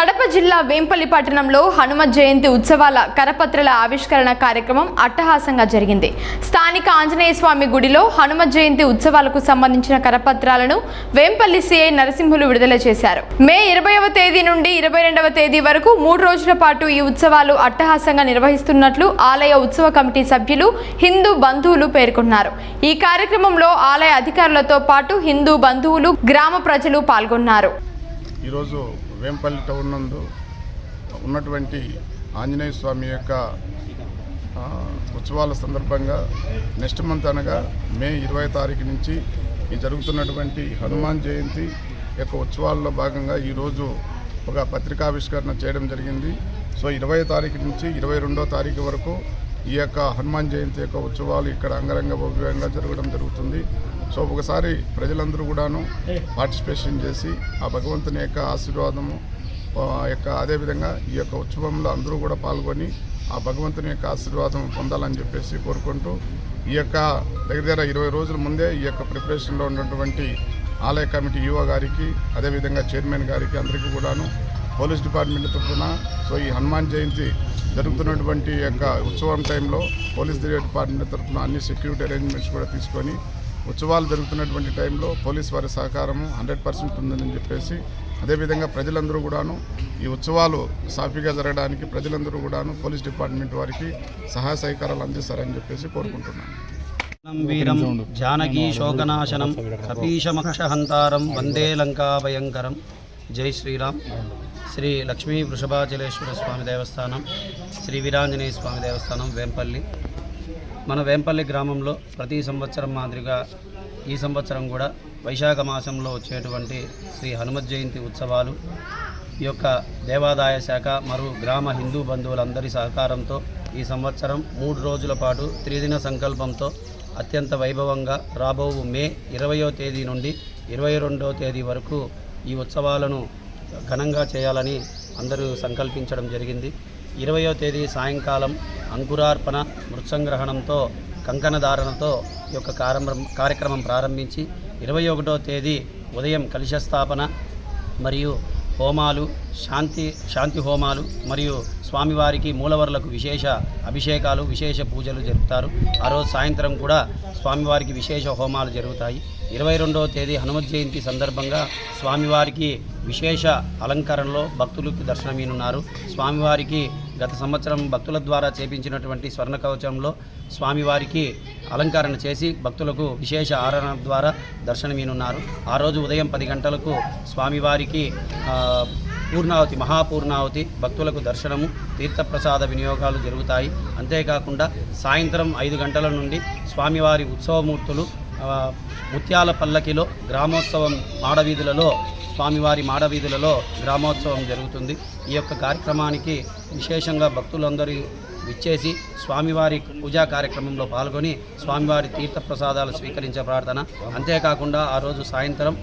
కడప జిల్లా వేంపల్లి పట్టణంలో హనుమ జయంతి ఉత్సవాల కరపత్రాల ఆవిష్కరణ కార్యక్రమం అట్టహాసంగా జరిగింది. స్థానిక ఆంజనేయ స్వామి గుడిలో హనుమ జయంతి ఉత్సవాలకు సంబంధించిన కరపత్రాలను వేంపల్లి సిఐ నరసింహులు విడుదల చేశారు. మే ఇరవైవ తేదీ నుండి ఇరవై రెండవ తేదీ వరకు మూడు రోజుల పాటు ఈ ఉత్సవాలు అట్టహాసంగా నిర్వహిస్తున్నట్లు ఆలయ ఉత్సవ కమిటీ సభ్యులు హిందూ బంధువులు పేర్కొన్నారు. ఈ కార్యక్రమంలో ఆలయ అధికారులతో పాటు హిందూ బంధువులు గ్రామ ప్రజలు పాల్గొన్నారు. ఈరోజు వేంపల్లి టౌన్ నందు ఉన్నటువంటి ఆంజనేయ స్వామి యొక్క ఉత్సవాల సందర్భంగా నెక్స్ట్ మంత్ అనగా మే ఇరవై తారీఖు నుంచి ఈ జరుగుతున్నటువంటి హనుమాన్ జయంతి యొక్క ఉత్సవాల్లో భాగంగా ఈరోజు ఒక పత్రికావిష్కరణ చేయడం జరిగింది. సో ఇరవై తారీఖు నుంచి ఇరవై రెండో తారీఖు వరకు ఈ యొక్క హనుమాన్ జయంతి యొక్క ఉత్సవాలు ఇక్కడ అంగరంగ భవ్యంగా జరగడం జరుగుతుంది. సో ఒకసారి ప్రజలందరూ కూడాను పార్టిసిపేషన్ చేసి ఆ భగవంతుని యొక్క ఆశీర్వాదము ఆ యొక్క అదేవిధంగా ఈ యొక్క ఉత్సవంలో అందరూ కూడా పాల్గొని ఆ భగవంతుని యొక్క ఆశీర్వాదం పొందాలని చెప్పేసి కోరుకుంటూ ఈ యొక్క దగ్గర దగ్గర ఇరవై రోజుల ముందే ఈ యొక్క ప్రిపరేషన్లో ఉన్నటువంటి ఆలయ కమిటీ ఈఓ గారికి అదేవిధంగా చైర్మన్ గారికి అందరికీ కూడాను పోలీస్ డిపార్ట్మెంట్ తరఫున సో ఈ హనుమాన్ జయంతి జరుగుతున్నటువంటి యొక్క ఉత్సవం టైంలో పోలీస్ డిపార్ట్మెంట్ తరఫున అన్ని సెక్యూరిటీ అరేంజ్మెంట్స్ కూడా తీసుకొని ఉత్సవాలు జరుగుతున్నటువంటి టైంలో పోలీస్ వారి సహకారము హండ్రెడ్ పర్సెంట్ ఉందని చెప్పేసి అదేవిధంగా ప్రజలందరూ కూడాను ఈ ఉత్సవాలు సాఫీగా జరగడానికి ప్రజలందరూ కూడాను పోలీస్ డిపార్ట్మెంట్ వారికి సహాయ సహకారాలు అందిస్తారని చెప్పేసి కోరుకుంటున్నాను. వీరం జానకీ శోకనాశనం కపీశమక్షహంతారం వందే లంకాభయంకరం జై శ్రీరామ్. శ్రీ లక్ష్మీ వృషభాచలేశ్వర స్వామి దేవస్థానం శ్రీ వీరాంజనేయ స్వామి దేవస్థానం వేంపల్లి. మన వేంపల్లి గ్రామంలో ప్రతి సంవత్సరం మాదిరిగా ఈ సంవత్సరం కూడా వైశాఖ మాసంలో వచ్చేటువంటి శ్రీ హనుమత్ జయంతి ఉత్సవాలు ఈ యొక్క దేవాదాయ శాఖ మరియు గ్రామ హిందూ బంధువులందరి సహకారంతో ఈ సంవత్సరం మూడు రోజుల పాటు త్రిదిన సంకల్పంతో అత్యంత వైభవంగా రాబో మే ఇరవయో తేదీ నుండి ఇరవై రెండో తేదీ వరకు ఈ ఉత్సవాలను ఘనంగా చేయాలని అందరూ సంకల్పించడం జరిగింది. ఇరవయో తేదీ సాయంకాలం అంకురార్పణ మృత్సంగ్రహణంతో కంకణధారణతో ఈ యొక్క కార్యక్రమం కార్యక్రమం ప్రారంభించి ఇరవై ఒకటో తేదీ ఉదయం కలశస్థాపన మరియు హోమాలు శాంతి శాంతి హోమాలు మరియు స్వామివారికి మూలవరులకు విశేష అభిషేకాలు విశేష పూజలు జరుపుతారు. ఆ రోజు సాయంత్రం కూడా స్వామివారికి విశేష హోమాలు జరుగుతాయి. ఇరవై రెండవ తేదీ హనుమత్ జయంతి సందర్భంగా స్వామివారికి విశేష అలంకరణలో భక్తులకు దర్శనమీనున్నారు. స్వామివారికి గత సంవత్సరం భక్తుల ద్వారా చేపించినటువంటి స్వర్ణ కవచంలో స్వామివారికి అలంకరణ చేసి భక్తులకు విశేష ఆరాధన ద్వారా దర్శనమీనున్నారు. ఆ రోజు ఉదయం పది గంటలకు స్వామివారికి పూర్ణావతి మహాపూర్ణావతి భక్తులకు దర్శనము తీర్థప్రసాద వినియోగాలు జరుగుతాయి. అంతేకాకుండా సాయంత్రం ఐదు గంటల నుండి స్వామివారి ఉత్సవమూర్తులు ముత్యాల పల్లకిలో గ్రామోత్సవం మాడవీధులలో స్వామివారి మాడవీధులలో గ్రామోత్సవం జరుగుతుంది. ఈ యొక్క కార్యక్రమానికి విశేషంగా భక్తులందరి విచ్చేసి స్వామివారి పూజా కార్యక్రమంలో పాల్గొని స్వామివారి తీర్థప్రసాదాలు స్వీకరించే ప్రార్థన. అంతేకాకుండా ఆ రోజు సాయంత్రం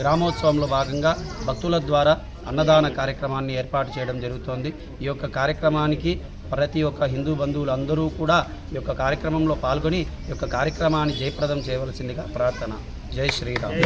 గ్రామోత్సవంలో భాగంగా భక్తుల ద్వారా అన్నదాన కార్యక్రమాన్ని ఏర్పాటు చేయడం జరుగుతోంది. ఈ యొక్క కార్యక్రమానికి ప్రతి ఒక్క హిందూ బంధువులు అందరూ కూడా ఈ యొక్క కార్యక్రమంలో పాల్గొని ఈ యొక్క కార్యక్రమాన్ని జయప్రదం చేయవలసిందిగా ప్రార్థన. జై శ్రీరామ్.